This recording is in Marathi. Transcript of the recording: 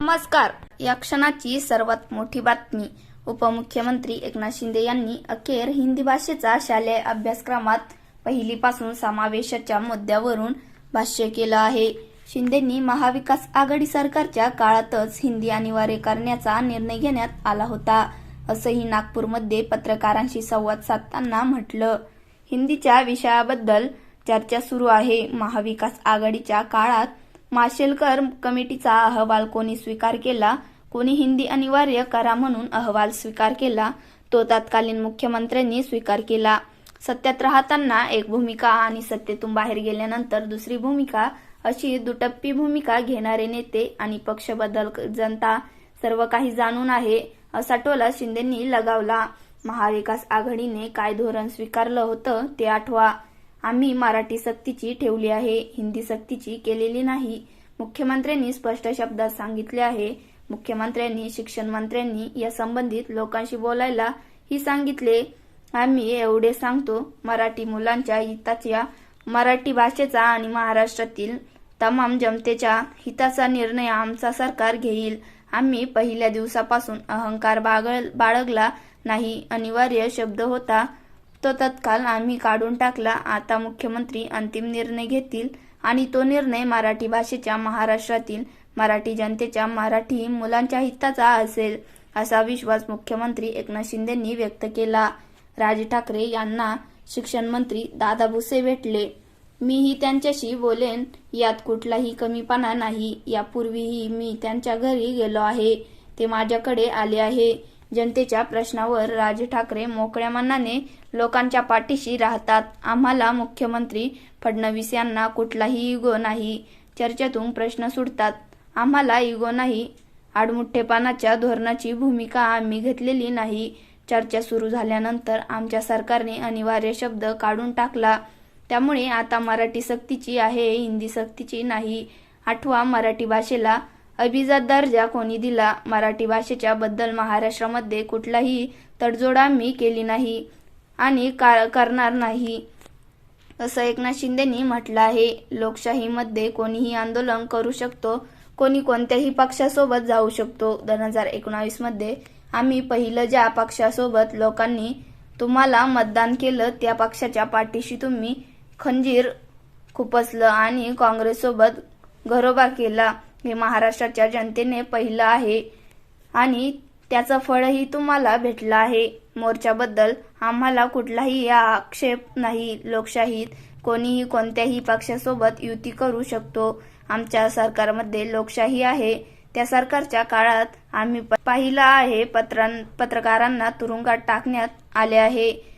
नमस्कार. या क्षणाची सर्वात मोठी बातमी. उपमुख्यमंत्री एकनाथ शिंदे यांनी अखेर हिंदी भाषेचा शालेय अभ्यासक्रमात पहिलीपासून समावेशाच्या मुद्द्यावरून भाष्य केलं आहे. शिंदेंनी महाविकास आघाडी सरकारच्या काळातच हिंदी अनिवार्य करण्याचा निर्णय घेण्यात आला होता असंही नागपूरमध्ये पत्रकारांशी संवाद साधताना म्हटलं. हिंदीच्या विषयाबद्दल चर्चा सुरू आहे. महाविकास आघाडीच्या काळात माशेलकर कमिटीचा अहवाल कोणी स्वीकार केला कोणी हिंदी अनिवार्य करा म्हणून अहवाल स्वीकार केला तो तत्कालीन मुख्यमंत्र्यांनी स्वीकार केला. सत्यात राहताना एक भूमिका आणि सत्तेतून बाहेर गेल्यानंतर दुसरी भूमिका अशी दुटप्पी भूमिका घेणारे नेते आणि पक्ष बदल जनता सर्व काही जाणून आहे असा टोला शिंदेंनी लगावला. महाविकास आघाडीने काय धोरण स्वीकारलं होतं ते आठवा. आम्ही मराठी सक्तीची ठेवली आहे हिंदी सक्तीची केलेली नाही. मुख्यमंत्र्यांनी स्पष्ट शब्दात सांगितले आहे. मुख्यमंत्र्यांनी शिक्षण मंत्र्यांनी या संबंधित लोकांशी बोलायला ही सांगितले. आम्ही एवढे सांगतो मराठी मुलांच्या हिताच्या मराठी भाषेचा आणि महाराष्ट्रातील तमाम जनतेच्या हिताचा निर्णय आमचा सरकार घेईल. आम्ही पहिल्या दिवसापासून अहंकार बागळ बाळगला नाही. अनिवार्य शब्द होता तो तत्काल आम्ही काढून टाकला. आता मुख्यमंत्री अंतिम निर्णय घेतील आणि तो निर्णय मराठी भाषेच्या महाराष्ट्रातील मराठी जनतेच्या मराठी मुलांच्या हिताचा असेल असा विश्वास मुख्यमंत्री एकनाथ शिंदेंनी व्यक्त केला. राज ठाकरे यांना शिक्षण मंत्री दादा भुसे भेटले. मीही त्यांच्याशी बोलेन यात कुठलाही कमीपणा नाही. यापूर्वीही मी त्यांच्या घरी गेलो आहे. ते माझ्याकडे आले आहे. जनतेच्या प्रश्नावर राज ठाकरे मोकळ्या मनाने लोकांच्या पाठीशी राहतात. आम्हाला मुख्यमंत्री फडणवीस यांना कुठलाही इगो नाही. चर्चेतून प्रश्न सुटतात. आम्हाला इगो नाही. आडमुठ्ठेपणाच्या धोरणाची भूमिका आम्ही घेतलेली नाही. चर्चा सुरू झाल्यानंतर आमच्या सरकारने अनिवार्य शब्द काढून टाकला. त्यामुळे आता मराठी सक्तीची आहे हिंदी सक्तीची नाही. आठवा मराठी भाषेला अभिजात दर्जा कोणी दिला मराठी भाषेच्या बद्दल महाराष्ट्रामध्ये कुठलाही तडजोड आम्ही केली नाही आणि का- करणार नाही असं एकनाथ शिंदेनी म्हटलं आहे. लोकशाहीमध्ये कोणीही आंदोलन करू शकतो कोणी कोणत्याही पक्षासोबत जाऊ शकतो. दोन हजार एकोणावीसमध्ये आम्ही पहिलं ज्या पक्षासोबत लोकांनी तुम्हाला मतदान केलं त्या पक्षाच्या पाठीशी तुम्ही खंजीर खुपसलं आणि काँग्रेससोबत घरोबा केला. हे महाराष्ट्राच्या जनतेने पाहिलं आहे. आणि त्याचं फळही तुम्हाला भेटलं आहे. मोर्चाबद्दल आम्हाला कुठलाही आक्षेप नाही. लोकशाहीत कोणीही कोणत्याही पक्षासोबत युती करू शकतो. आमच्या सरकारमध्ये लोकशाही आहे. त्या सरकारच्या काळात आम्ही पाहिलं आहे पत्रां पत्रकारांना तुरुंगात टाकण्यात आले आहे.